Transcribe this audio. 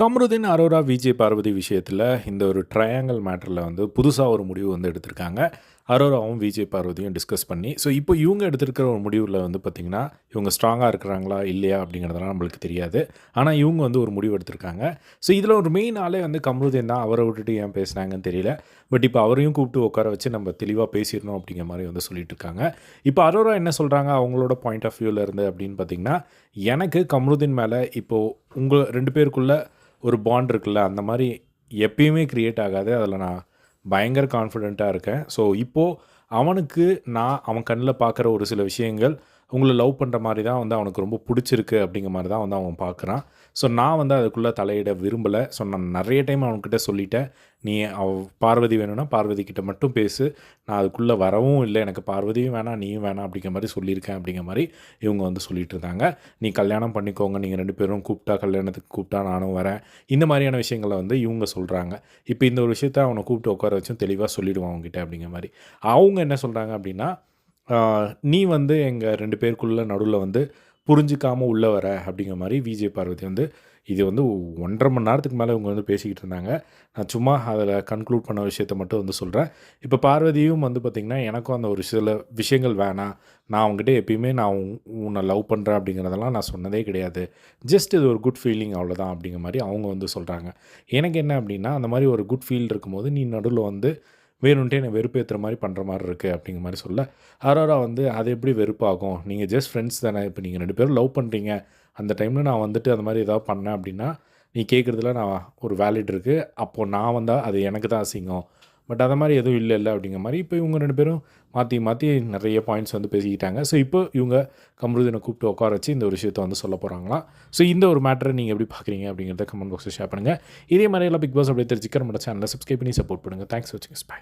கம்ருதீன் அரோரா விஜய் பார்வதி விஷயத்தில் இந்த ஒரு ட்ரையாங்கல் மேட்டரில் வந்து புதுசாக ஒரு முடிவு வந்து எடுத்திருக்காங்க. அரோராவும் விஜய் பார்வதியும் டிஸ்கஸ் பண்ணி ஸோ இப்போ இவங்க எடுத்திருக்கிற ஒரு முடிவில் வந்து பார்த்திங்கன்னா இவங்க ஸ்ட்ராங்காக இருக்கிறாங்களா இல்லையா அப்படிங்கிறதெல்லாம் நம்மளுக்கு தெரியாது. ஆனால் இவங்க வந்து ஒரு முடிவு எடுத்திருக்காங்க. ஸோ இதில் ஒரு மெயின் ஆளே வந்து கம்ருதீன் தான். அவரை விட்டுட்டு ஏன் பேசுனாங்கன்னு தெரியல. பட் இப்போ அவரையும் கூப்பிட்டு உட்கார வச்சு நம்ம தெளிவாக பேசிடணும் அப்படிங்கிற மாதிரி வந்து சொல்லிட்டு இருக்காங்க. இப்போ அரோரா என்ன சொல்கிறாங்க அவங்களோட பாயிண்ட் ஆஃப் வியூவில் இருந்து அப்படின்னு பார்த்தீங்கன்னா எனக்கு கம்ருதீன் மேலே இப்போது உங்கள் ரெண்டு பேருக்குள்ளே ஒரு பாண்ட் இருக்குல்ல அந்த மாதிரி எப்பயுமே க்ரியேட் ஆகாது. அதில் நான் பயங்கர கான்ஃபிடெண்ட்டாக இருக்கேன். ஸோ இப்போது அவனுக்கு நான் அவன் கண்ணில் பார்க்குற ஒரு சில விஷயங்கள் உங்களை லவ் பண்ணுற மாதிரி தான் வந்து அவனுக்கு ரொம்ப பிடிச்சிருக்கு அப்படிங்கிற மாதிரி தான் வந்து அவன் பார்க்குறான் ஸோ நான் வந்து அதுக்குள்ளே தலையிட விரும்பலை. ஸோ நான் நிறைய டைம் அவன்கிட்ட சொல்லிட்டேன். நீ அவ பார்வதி வேணும்னா பார்வதி கிட்ட மட்டும் பேசு. நான் அதுக்குள்ளே வரவும் இல்லை. எனக்கு பார்வதியும் வேணாம் நீயும் வேணாம் அப்படிங்கிற மாதிரி சொல்லியிருக்கேன் அப்படிங்கிற மாதிரி இவங்க வந்து சொல்லிட்டு இருந்தாங்க. நீ கல்யாணம் பண்ணிக்கோங்க. நீங்கள் ரெண்டு பேரும் கூப்பிட்டா கல்யாணத்துக்கு கூப்பிட்டா நானும் வரேன். இந்த மாதிரியான விஷயங்களை வந்து இவங்க சொல்கிறாங்க இப்போ இந்த ஒரு விஷயத்த அவனை கூப்பிட்டு உட்கார வச்சும் தெளிவாக சொல்லிவிடுவான் அவங்ககிட்ட அப்படிங்கிற மாதிரி. அவங்க என்ன சொல்கிறாங்க அப்படின்னா நீ வந்து எங்கள் ரெண்டு பேருக்குள்ள நடுவில் வந்து புரிஞ்சிக்காமல் உள்ளே வர அப்படிங்கிற மாதிரி விஜய் பார்வதி வந்து இது வந்து ஒன்றரை மணி நேரத்துக்கு மேலே இவங்க வந்து பேசிக்கிட்டு இருந்தாங்க. நான் சும்மா அதில் கன்க்ளூட் பண்ண விஷயத்த மட்டும் வந்து சொல்கிறேன் இப்போ பார்வதியும் வந்து பார்த்திங்கன்னா எனக்கும் அந்த ஒரு சில விஷயங்கள் வேணாம். நான் அவங்ககிட்ட எப்பயுமே நான் உன்னை லவ் பண்ணுறேன் அப்படிங்கிறதெல்லாம் நான் சொன்னதே கிடையாது. ஜஸ்ட் இது ஒரு குட் ஃபீலிங் அவ்வளோதான் அப்படிங்கிற மாதிரி அவங்க வந்து சொல்கிறாங்க எனக்கு என்ன அப்படின்னா அந்த மாதிரி ஒரு குட் ஃபீல் இருக்கும்போது நீ நடுவில் வந்து வேணுன்ட்டே என்னை வெறுப்பேற்றுற மாதிரி பண்ணுற மாதிரி இருக்குது அப்படிங்கிற மாதிரி சொல்ல அரோரா வந்து அது எப்படி வெறுப்பாகும்? நீங்கள் ஜஸ்ட் ஃப்ரெண்ட்ஸ் தானே? இப்போ நீங்கள் ரெண்டு பேரும் லவ் பண்ணுறீங்க அந்த டைமில் நான் வந்துட்டு அந்த மாதிரி ஏதாவது பண்ணேன் அப்படின்னா நீ கேட்குறதுல நான் ஒரு வேலிட் இருக்குது அப்போது நான் வந்தால் அது எனக்கு தான் அசிங்கம். பட் அதை மாதிரி எதுவும் இல்லை இல்லை அப்படிங்கிற மாதிரி இப்போ இவங்க ரெண்டு பேரும் மாற்றி மாற்றி நிறைய பாயிண்ட்ஸ் வந்து பேசிக்கிட்டாங்க. ஸோ இப்போ இவங்க கம்ருதீனை கூப்பிட்டு உட்கார வச்சு இந்த ஒரு விஷயத்தை வந்து சொல்ல போகிறாங்களா ஸோ இந்த ஒரு மேட்டரை நீங்கள் எப்படி பார்க்குறீங்க அப்படிங்கிறத கமெண்ட் பாக்ஸில் ஷேர் பண்ணுங்கள் இதே மாதிரி எல்லாம் பிக் பாஸ் அப்படியே தெரிஞ்சுக்கிற நம்ம சேனலில் சப்ஸ்கிரைப் பண்ணி சப்போர்ட் பண்ணுங்கள் தேங்க்ஸ் வாட்சிங் ஸ்பை